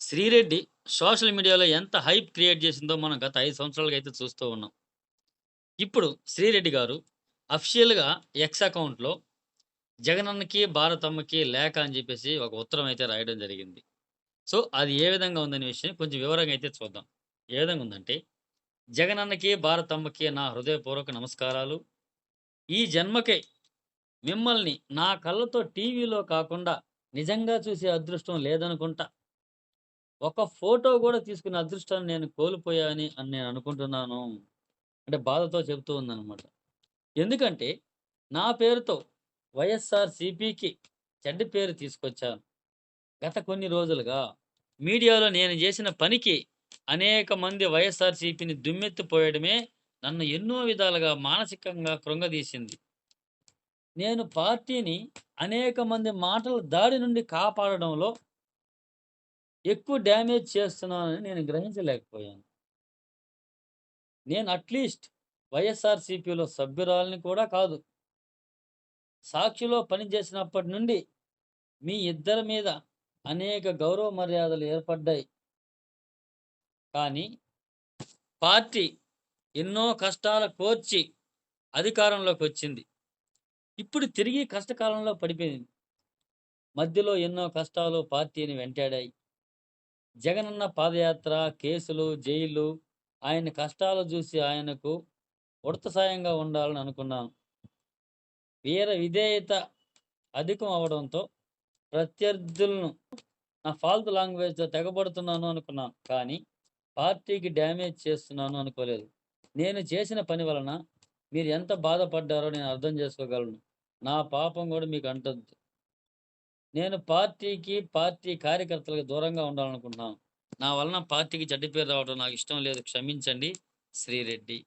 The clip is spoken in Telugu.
శ్రీరెడ్డి సోషల్ మీడియాలో ఎంత హైప్ క్రియేట్ చేసిందో మనం గత ఐదు సంవత్సరాలుగా అయితే చూస్తూ ఉన్నాం. ఇప్పుడు శ్రీరెడ్డి గారు అఫీషియల్‌గా ఎక్స్ అకౌంట్‌లో జగనన్నకి, భారతమ్మకి లేఖ అని చెప్పేసి ఒక ఉత్తరం అయితే రాయడం జరిగింది. సో, అది ఏ విధంగా ఉందనే విషయం కొంచెం వివరంగా అయితే చూద్దాం. ఏ విధంగా ఉందంటే, జగనన్నకి, భారతమ్మకి నా హృదయపూర్వక నమస్కారాలు. ఈ జన్మకే మిమ్మల్ని నా కళ్ళతో టీవీలో కాకుండా నిజంగా చూసే అదృష్టం లేదనుకుంటా. ఒక ఫోటో కూడా తీసుకునే అదృష్టాన్ని నేను కోల్పోయాని అని నేను అనుకుంటున్నాను. అంటే బాధతో చెబుతూ ఉందనమాట. ఎందుకంటే, నా పేరుతో వైఎస్ఆర్‌సీపీకి చెడ్డ పేరు తీసుకొచ్చాను. గత కొన్ని రోజులుగా మీడియాలో నేను చేసిన పనికి అనేక మంది వైఎస్ఆర్‌సీపీని దుమ్మెత్తిపోయడమే నన్ను ఎన్నో విధాలుగా మానసికంగా కృంగదీసింది. నేను పార్టీని అనేక మంది మాటల దాడి నుండి కాపాడడంలో ఎక్కువ డ్యామేజ్ చేస్తున్నానని నేను గ్రహించలేకపోయాను. నేను అట్‌లీస్ట్ వైఎస్ఆర్‌సీపీలో సభ్యురాలని కూడా కాదు. సాక్షిలో పనిచేసినప్పటి నుండి మీ ఇద్దరి మీద అనేక గౌరవ మర్యాదలు ఏర్పడ్డాయి. కానీ పార్టీ ఎన్నో కష్టాలు కోర్చి అధికారంలోకొచ్చింది. ఇప్పుడు తిరిగి కష్టకాలంలో పడిపోయింది. మధ్యలో ఎన్నో కష్టాలు పార్టీని వెంటాడాయి. జగనన్న పాదయాత్ర, కేసులు, జైలు, ఆయన కష్టాలు చూసి ఆయనకు ఉడత సాయంగా ఉండాలని అనుకున్నాను. వీర విధేయత అధికం అవ్వడంతో ప్రత్యర్థులను నా ఫాల్తు లాంగ్వేజ్‌తో తెగబడుతున్నాను అనుకున్నాను. కానీ పార్టీకి డ్యామేజ్ చేస్తున్నాను అనుకోలేదు. నేను చేసిన పని వలన మీరు ఎంత బాధపడ్డారో నేను అర్థం చేసుకోగలను. నా పాపం కూడా మీకు అంటద్దు నేను పార్టీకి, పార్టీ కార్యకర్తలకు దూరంగా ఉండాలనుకుంటున్నాను. నా వలన పార్టీకి చెడ్డ పేరు రావడం నాకు ఇష్టం లేదు. క్షమించండి శ్రీరెడ్డి.